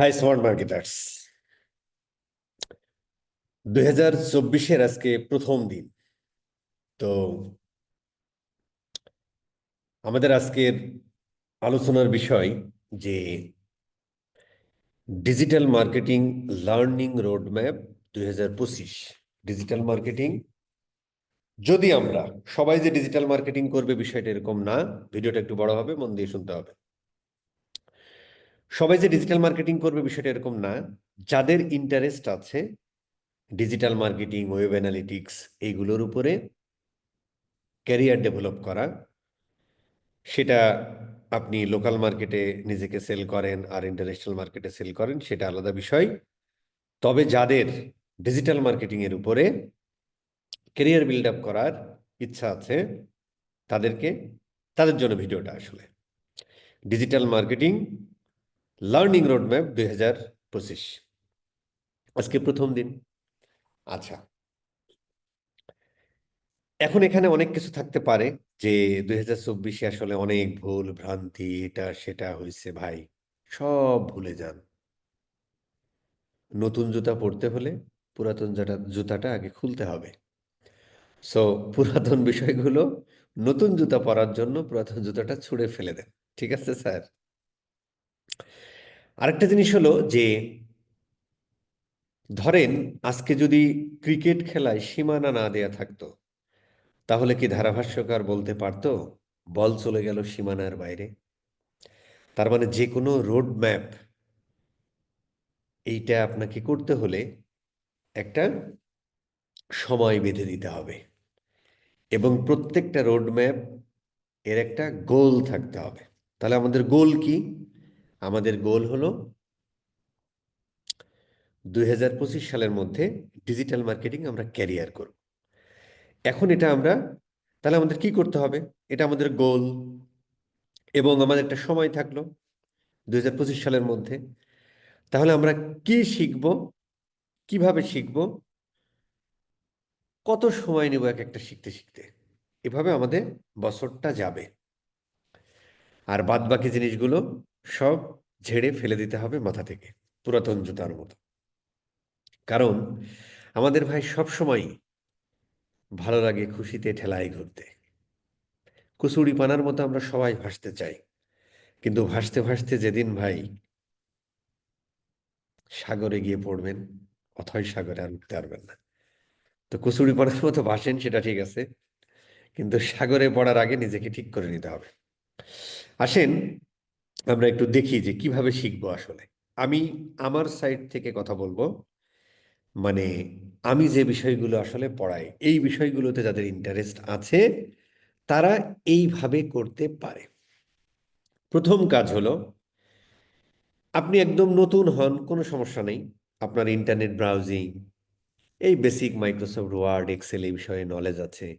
High smart marketers দুই হাজার চব্বিশের আজকে প্রথম দিন। তো আমাদের আজকের আলোচনার বিষয় যে ডিজিটাল মার্কেটিং লার্নিং রোডম্যাপ দুই পঁচিশ। ডিজিটাল মার্কেটিং, যদি আমরা সবাই যে ডিজিটাল মার্কেটিং করবে বিষয়টা এরকম না, ভিডিওটা একটু বড় হবে, মন দিয়ে শুনতে হবে। সবাই যে ডিজিটাল মার্কেটিং করবে বিষয়টা এরকম না। যাদের ইন্টারেস্ট আছে ডিজিটাল মার্কেটিং ওয়েব অ্যানালিটিক্স এইগুলোর উপরে ক্যারিয়ার ডেভেলপ করা, সেটা আপনি লোকাল মার্কেটে নিজেকে সেল করেন আর ইন্টারন্যাশনাল মার্কেটে সেল করেন, সেটা আলাদা বিষয়। তবে যাদের ডিজিটাল মার্কেটিং এর উপরে ক্যারিয়ার বিল্ড আপ করার ইচ্ছা আছে, তাদেরকে, তাদের জন্য ভিডিওটা আসলে। ডিজিটাল মার্কেটিং লার্নিং রোডম্যাপ দুই হাজার পঁচিশ। আজকে প্রথম দিন। আচ্ছা। এখন এখানে অনেক কিছু থাকতে পারে যে দুই হাজার চব্বিশে আসলে অনেক ভুল, ভ্রান্তি, এটা সেটা হয়েছে ভাই। সব ভুলে যান। নতুন জুতা পরতে হলে পুরাতন জুতা জুতাটা আগে খুলতে হবে। সো পুরাতন বিষয়গুলো নতুন জুতা পরার জন্য পুরাতন জুতাটা ছুঁড়ে ফেলে দেন। ঠিক আছে, স্যার? আরেকটা জিনিস হলো যে, ধরেন আজকে যদি ক্রিকেট খেলায় সীমানা না দেয়া থাকতো, তাহলে কি ধারাভাষ্যকার বলতে পারতো, বল চলে গেল সীমানার বাইরে? তার মানে যে কোনো রোড ম্যাপ এইটা আপনাকে করতে হলে একটা সময় বেঁধে দিতে হবে এবং প্রত্যেকটা রোড ম্যাপ এর একটা গোল থাকতে হবে। তাহলে আমাদের গোল কি? আমাদের গোল হলো দুই হাজার পঁচিশ সালের মধ্যে ডিজিটাল মার্কেটিং আমরা ক্যারিয়ার করব। এখন এটা আমরা, তাহলে আমাদের কি করতে হবে? এটা আমাদের গোল এবং আমাদের একটা সময় থাকল দুই হাজার পঁচিশ সালের মধ্যে। তাহলে আমরা কি শিখব? কীভাবে শিখব? কত সময় নেব এক একটা শিখতে শিখতে? এভাবে আমাদের বছরটা যাবে। আর বাদ বাকি জিনিসগুলো সব ঝেড়ে ফেলে দিতে হবে মাথা থেকে, পুরাতন জুতার মতো। কারণ আমাদের ভাই সব সময় ভালো লাগে খুশিতে ঠেলায় ঘুরতে। কুচুরি পানার মতো আমরা সবাই ভাসতে চাই, কিন্তু ভাসতে ভাসতে যেদিন ভাই সাগরে গিয়ে পড়বেন অথয় সাগরে আর উঠতে পারবেন না। তো কুচুরি পানার মতো ভাসেন, সেটা ঠিক আছে, কিন্তু সাগরে পড়ার আগে নিজেকে ঠিক করে নিতে হবে। আসেন আমরা একটু দেখি যে কীভাবে শিখব আসলে। আমি আমার সাইড থেকে কথা বলব। মানে আমি যে বিষয়গুলো আসলে পড়াই, এই বিষয়গুলোতে যাদের ইন্টারেস্ট আছে, তারা এইভাবে করতে পারে। প্রথম কাজ হলো, আপনি একদম নতুন হন, কোনো সমস্যা নেই। আপনার ইন্টারনেট ব্রাউজিং এই বেসিক মাইক্রোসফট ওয়ার্ড এক্সেল এই বিষয়ে নলেজ আছে।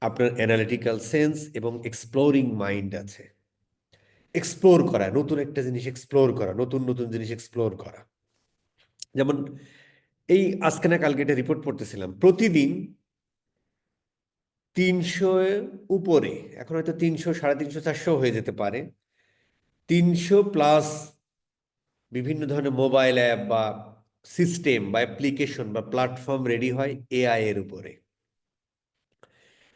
আপনার অ্যানালিটিক্যাল সেন্স এবং এক্সপ্লোরিং মাইন্ড আছে। এক্সপ্লোর করা, নতুন একটা জিনিস এক্সপ্লোর করা, নতুন নতুন জিনিস এক্সপ্লোর করা। যেমন এই আজকে না কালকে একটা রিপোর্ট পড়তেছিলাম, প্রতিদিন তিনশো উপরে, এখন হয়তো তিনশো, সাড়ে তিনশো, চারশো হয়ে যেতে পারে, তিনশো প্লাস বিভিন্ন ধরনের মোবাইল অ্যাপ বা সিস্টেম বা অ্যাপ্লিকেশন বা প্ল্যাটফর্ম রেডি হয় এআই এর উপরে।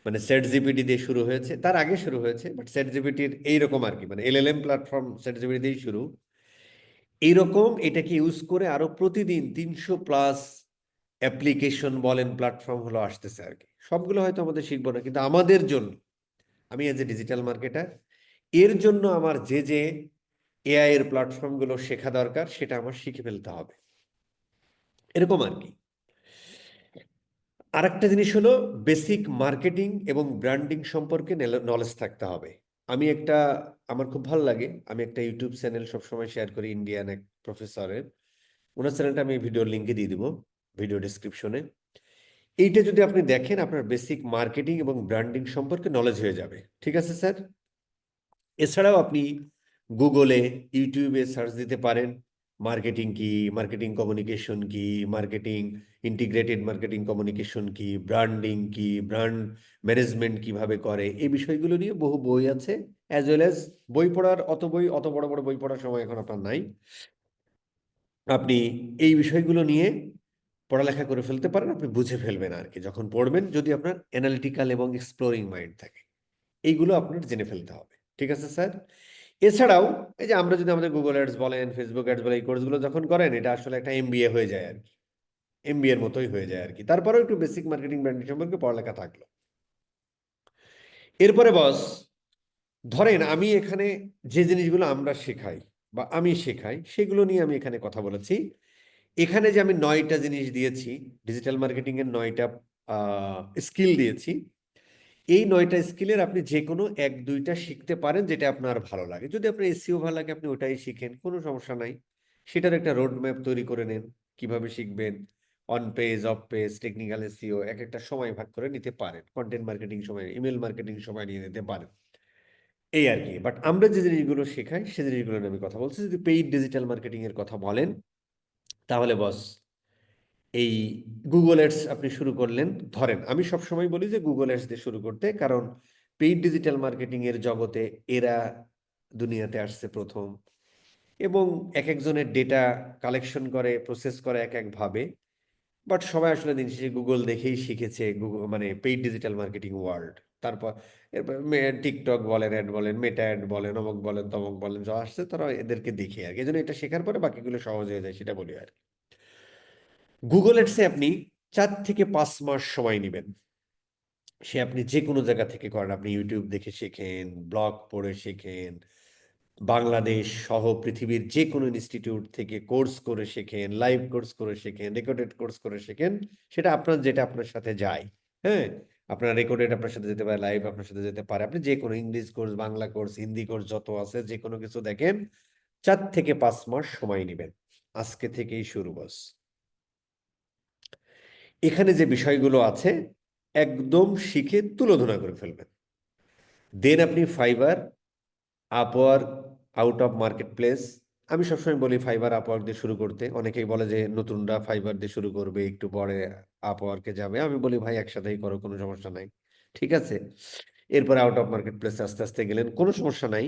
মানে সেট জিপিটি দিয়ে শুরু হয়েছে। তার আগে শুরু হয়েছে বাট সেট জিপিটির এইরকম আর কি মানে এলএলএম প্ল্যাটফর্ম সেট জিপিটি দিয়েই শুরু। এইরকম এটাকে ইউজ করে আরও প্রতিদিন তিনশো প্লাস অ্যাপ্লিকেশন বলেন প্ল্যাটফর্ম হলো আসতেছে আর কি। সবগুলো হয়তো আমাদের শিখব না, কিন্তু আমাদের জন্য, আমি এজ এ ডিজিটাল মার্কেটার এর জন্য আমার যে যে এআই এর প্ল্যাটফর্মগুলো শেখা দরকার, সেটা আমার শিখে ফেলতে হবে। এরকম আর কি। আরেকটা জিনিস হলো বেসিক মার্কেটিং এবং ব্র্যান্ডিং সম্পর্কে নলেজ থাকতে হবে। আমি একটা, আমার খুব ভালো লাগে, আমি একটা ইউটিউব চ্যানেল সবসময় শেয়ার করি ইন্ডিয়ান এক প্রফেসরের ওনার চ্যানেলটা আমি ভিডিওর লিঙ্কে দিয়ে দিব ভিডিও ডিসক্রিপশনে এইটা যদি আপনি দেখেন, আপনার বেসিক মার্কেটিং এবং ব্র্যান্ডিং সম্পর্কে নলেজ হয়ে যাবে। ঠিক আছে, স্যার? এছাড়াও আপনি গুগলে ইউটিউবে সার্চ দিতে পারেন। মার্কেটিং কি মার্কেটিং কমিউনিকেশন কি মার্কেটিং ইন্টিগ্রেটেড মার্কেটিং কমিউনিকেশন কি ব্র্যান্ডিং কি ব্র্যান্ড ম্যানেজমেন্ট কীভাবে করে, এই বিষয়গুলো নিয়ে বহু বই আছে অ্যাজ ওয়েল অ্যাজ বই পড়ার অত বই, অত বড় বড় বই পড়ার সময় এখন আপনার নাই। আপনি এই বিষয়গুলো নিয়ে পড়ালেখা করে ফেলতে পারেন, আপনি বুঝে ফেলবেন আর কি। যখন পড়বেন, যদি আপনার অ্যানালিটিক্যাল এবং এক্সপ্লোরিং মাইন্ড থাকে, এইগুলো আপনার জেনে ফেলতে হবে। ঠিক আছে, স্যার? এছাড়াও, এই যে আমরা যদি আমাদের গুগল অ্যাডস বলেন ফেসবুক অ্যাডস বলেন, এই কোর্সগুলো যখন করেন, এটা আসলে একটা এমবিএ হয়ে যায় আর কি। এমবিএর মতোই হয়ে যায় আর কি। তারপরেও একটু বেসিক মার্কেটিং ব্র্যান্ডিং সম্পর্কে পড়ালেখা থাকল। এরপরে বস ধরেন আমি এখানে যে জিনিসগুলো আমরা শেখাই বা আমি শেখাই, সেগুলো নিয়ে আমি এখানে কথা বলেছি। এখানে যে আমি নয়টা জিনিস দিয়েছি ডিজিটাল মার্কেটিং এর নয়টা স্কিল দিয়েছি এই নয়টা স্কিলের আপনি যে কোনো এক, দুইটা শিখতে পারেন যেটা আপনার ভালো লাগে। যদি আপনার এসিও ভালো লাগে, আপনি ওটাই শিখেন, কোনো সমস্যা নাই। সেটার একটা রোড ম্যাপ তৈরি করে নেন, কীভাবে শিখবেন on page off page technical SEO এক একটা সময় ভাগ করে নিতে পারেন। কন্টেন্ট মার্কেটিং সময় ইমেল মার্কেটিং সময় নিয়ে নিতে পারেন। এই আর কি। বাট আমরা যে জিনিসগুলো শেখাই, সে জিনিসগুলো নিয়ে আমি কথা বলছি। যদি পেইড ডিজিটাল মার্কেটিং এর কথা বলেন, তাহলে বস এই গুগল অ্যাডস আপনি শুরু করলেন, ধরেন, আমি সবসময় বলি যে গুগল অ্যাডস দিয়ে শুরু করতে, কারণ পেইড ডিজিটাল মার্কেটিং এর জগতে এরা দুনিয়াতে আসছে প্রথম এবং এক একজনের ডেটা কালেকশন করে প্রসেস করে এক একভাবে বাট সবাই আসলে দিন শেষে গুগল দেখেই শিখেছে গুগল মানে পেইড ডিজিটাল মার্কেটিং ওয়ার্ল্ড তারপর এরপর টিকটক বলেন অ্যাড বলেন মেটা অ্যাড বলেন, অমক বলেন, তমক বলেন, যা আসছে তারা এদেরকে দেখে আর কি। এই জন্য এটা শেখার পরে বাকিগুলো সহজ হয়ে যায়, সেটা বলি আর কি। গুগল অ্যাডসে আপনি চার থেকে পাঁচ মাস সময় নেবেন। সে আপনি যে কোনো জায়গা থেকে করেন। আপনি ইউটিউব দেখে শেখেন ব্লগ পড়ে শেখেন, বাংলাদেশ সহ পৃথিবীর যে কোনো ইনস্টিটিউট থেকে কোর্স করে শেখেন লাইভ কোর্স করে শেখেন রেকর্ডেড কোর্স করে শেখেন, সেটা আপনার, যেটা আপনার সাথে যায়। হ্যাঁ? আপনার রেকর্ডেড আপনার সাথে যেতে পারে লাইভ আপনার সাথে যেতে পারে। আপনি যে কোনো English course Bangla course Hindi course যত আছে যে কোনো কিছু দেখেন, চার থেকে পাঁচ মাস সময় নেবেন। আজকে থেকেই শুরু বস এখানে যে বিষয়গুলো আছে, একদম শিখে তুলোধনা করে ফেলবেন। দেন আপনি Fiverr Upwork out of marketplace আমি সবসময় বলি ফাইবার আপওয়ার্ক দিয়ে শুরু করতে। অনেকেই বলে যে নতুনরা ফাইবার দিয়ে শুরু করবে, একটু পরে আপওয়ার্কে যাবে। আমি বলি, ভাই, একসাথেই করো, কোনো সমস্যা নাই। ঠিক আছে? এরপরে আউট অফ মার্কেট প্লেসে আস্তে আস্তে গেলেন, কোনো সমস্যা নাই।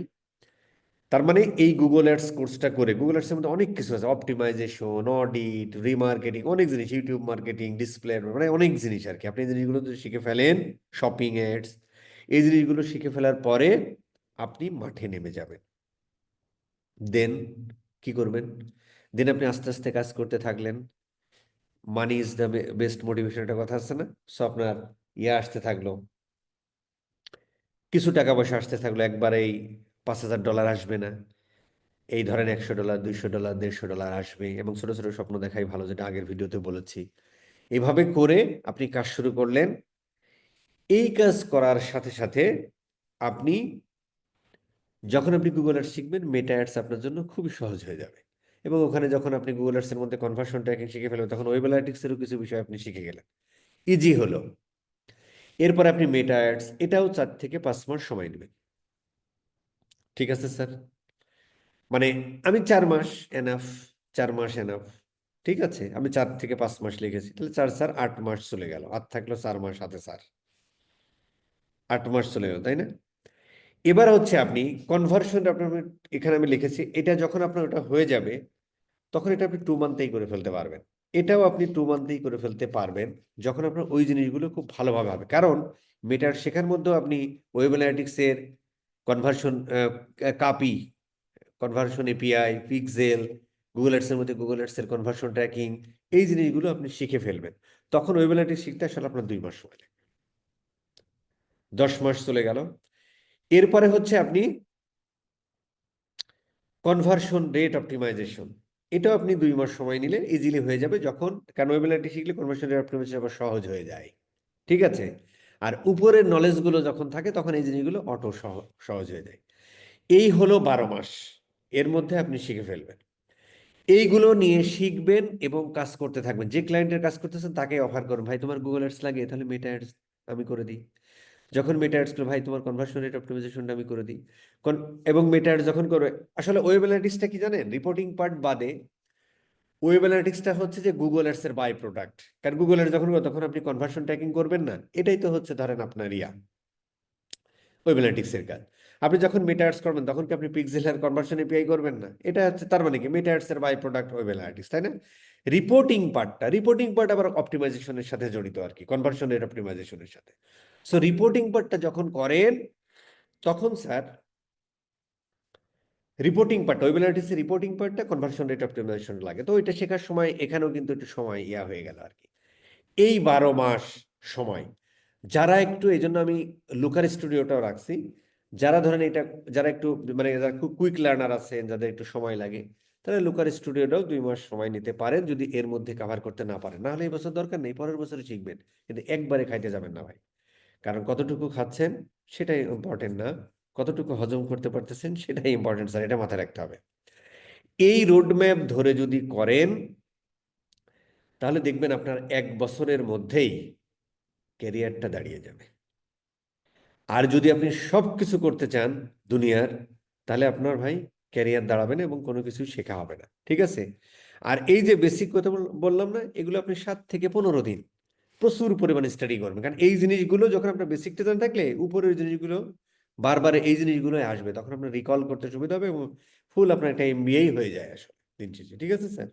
তার মানে এই গুগল অ্যাডস কোর্সটা করে গুগল অ্যাডসের মধ্যে অনেক কিছু আছে অপটিমাইজেশন অডিট রিমার্কেটিং অনেক জিনিস ইউটিউব মার্কেটিং ডিসপ্লে মানে অনেক জিনিস আর কি। আপনি এই জিনিসগুলো যদি শিখে ফেলেন শপিং অ্যাডস এই জিনিসগুলো শিখে ফেলার পরে আপনি মাঠে নেমে যাবেন। দেন কি করবেন? দেন আপনি আস্তে আস্তে কাজ করতে থাকলেন। Money is the best motivation একটা কথা আছে না? সো আপনার ইয়ে আসতে থাকল। কিছু টাকা পয়সা আসতে থাকল, একবারেই পাঁচ হাজার ডলার আসবে না। এই ধরেন একশো ডলার, দুইশো ডলার, দেড়শো ডলার আসবে এবং ছোট ছোট স্বপ্ন দেখাই ভালো যেটা আগের ভিডিওতে বলেছি। এভাবে করে আপনি কাজ শুরু করলেন। এই কাজ করার সাথে সাথে আপনি যখন আপনি গুগল অ্যাডস শিখবেন মেটা অ্যাডস আপনার জন্য খুবই সহজ হয়ে যাবে। এবং ওখানে যখন আপনি গুগল অ্যাডসের মধ্যে কনভার্সন ট্র্যাকিং শিখে ফেলবেন, তখন ওয়েব অ্যানালিটিক্সেরও কিছু বিষয় আপনি শিখে গেলেন। ইজি হলো। এরপর আপনি মেটা অ্যাডস এটাও চার থেকে পাঁচ মাস সময় নেবেন। ঠিক আছে, স্যার? মানে আমি চার মাস এনাফ চার মাস এনাফ ঠিক আছে? আমি চার থেকে পাঁচ মাস লিখেছি, তাহলে চার, স্যার, আট মাস চলে গেল। আর থাকল চার মাস হাতে, স্যার। আট মাস চলে গেল, তাই না? এবার হচ্ছে আপনি কনভার্সন আপনার এখানে আমি লিখেছি, এটা যখন আপনার ওটা হয়ে যাবে, তখন এটা আপনি টু মান্থেই করে ফেলতে পারবেন। এটাও আপনি টু মান্থেই করে ফেলতে পারবেন, যখন আপনার ওই জিনিসগুলো খুব ভালোভাবে হবে। কারণ মেটার শেখার মধ্যেও আপনি ওয়েব অ্যানালিটিক্সের কনভার্সন কাপি কনভার্সন এপিআই পিক্সেল গুগল অ্যাডসের মধ্যে গুগল অ্যাডসের কনভার্সন ট্র্যাকিং এই জিনিসগুলো আপনি শিখে ফেলবেন। তখন ওয়েব অ্যানালিটিক্স শিখতে আসলে আপনার দুই মাস সময় লাগবে দশ মাস চলে গেল। এরপরে হচ্ছে আপনি কনভার্সন রেট অপটিমাইজেশন এটাও আপনি দুই মাস সময় নিলে ইজিলি হয়ে যাবে যখন কারণ ওয়েব অ্যানালিটিক্স শিখলে কনভার্সন রেট অপটিমাইজেশন সহজ হয়ে যায়। ঠিক আছে? আর উপরের নলেজগুলো যখন থাকে, তখন এই জিনিসগুলো অটো সহজ হয়ে যায়। এই হলো বারো মাস। এর মধ্যে আপনি শিখে ফেলবেন। এইগুলো নিয়ে শিখবেন এবং কাজ করতে থাকবেন। যে ক্লায়েন্টের কাজ করতেছেন, তাকে অফার করুন। ভাই, তোমার গুগল অ্যাডস লাগে তাহলে মেটা অ্যাডস আমি করে দিই। যখন মেটা অ্যাডস ভাই, তোমার কনভার্সন রেট অপটিমাইজেশনটা আমি করে দিই। এবং মেটা অ্যাডস যখন করবে, আসলে ওয়েব অ্যানালিটিক্সটা কি জানেন? রিপোর্টিং পার্ট বাদে ওয়েব অ্যানালিটিক্সটা হচ্ছে যে গুগল অ্যাডস এর বাই প্রোডাক্ট কারণ গুগল অ্যাডস যখন, তখন আপনি কনভার্সন ট্র্যাকিং করবেন না, এটাই তো হচ্ছে ধরেন আপনার ইয়া ওয়েব অ্যানালিটিক্সের কাজ। আপনি যখন মেটায়ার্স করবেন, তখন কি আপনি পিক্সেল আর কনভার্সন এপিআই করবেন না? এটা হচ্ছে, তার মানে কি? মেটায়ার্স এর বাই প্রোডাক্ট ওয়েব অ্যানালিটিক্স তাই না? রিপোর্টিং পার্টটা রিপোর্টিং পার্ট আবার অপটিমাইজেশনের সাথে জড়িত আর কি কনভার্সন রেট অপটিমাইজেশনের সাথে। সো রিপোর্টিং পার্টটা যখন করেন, তখন স্যার রিপোর্টিং পার্টটা ওয়েব অ্যানালিটিক্সের রিপোর্টিং পার্টটা কনভার্সন রেট অপটিমাইজেশন লাগে। তো এটা শেখার সময়, এখানেও কিন্তু একটু সময় ইয়া হয়ে গেল আর কি। এই বারো মাস সময়, যারা একটু, এই জন্য আমি লুকার স্টুডিওটাও রাখছি। যারা ধরেন এটা, যারা একটু মানে যারা খুব কুইক লার্নার আছেন, যাদের একটু সময় লাগে তাহলে লুকার স্টুডিওটাও দুই মাস সময় নিতে পারেন, যদি এর মধ্যে কভার করতে না পারেন। নাহলে এই বছর দরকার নেই, পরের বছরে শিখবেন। কিন্তু একবারে খাইতে যাবেন না ভাই। কারণ কতটুকু খাচ্ছেন, সেটাই ইম্পর্টেন্ট না। কতটুকু হজম করতে পারতেছেন সেটাই ইম্পর্টেন্ট স্যার এটা মাথায় রাখতে হবে। এই রোডম্যাপ ধরে যদি করেন তাহলে দেখবেন আপনার এক বছরের মধ্যেই ক্যারিয়ারটা দাঁড়িয়ে যাবে। আর যদি আপনি সব কিছু করতে চান দুনিয়ার তাহলে আপনার ভাই ক্যারিয়ার দাঁড়াবে না এবং কোনো কিছু শেখা হবে না ঠিক আছে? আর এই যে বেসিক কথা বললাম না এগুলো আপনি সাত থেকে পনেরো দিন প্রচুর পরিমাণে স্টাডি করবেন। কারণ এই জিনিসগুলো যখন আপনার বেসিকটা জানা থাকলে উপরের জিনিসগুলো বারবার এই জিনিসগুলো আসবে, তখন আপনার রিকল করতে সুবিধা হবে এবং ফুল আপনার একটা এমবিএই হয়ে যায় আসলে দিন শেষে, ঠিক আছে স্যার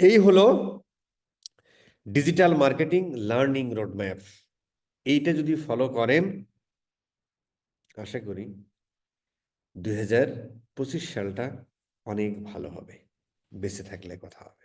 এই হলো ডিজিটাল মার্কেটিং লার্নিং রোডম্যাপ এইটা যদি ফলো করেন, আশা করি দুই হাজার পঁচিশ সালটা অনেক ভালো হবে, বেঁচে থাকলে কথা হবে।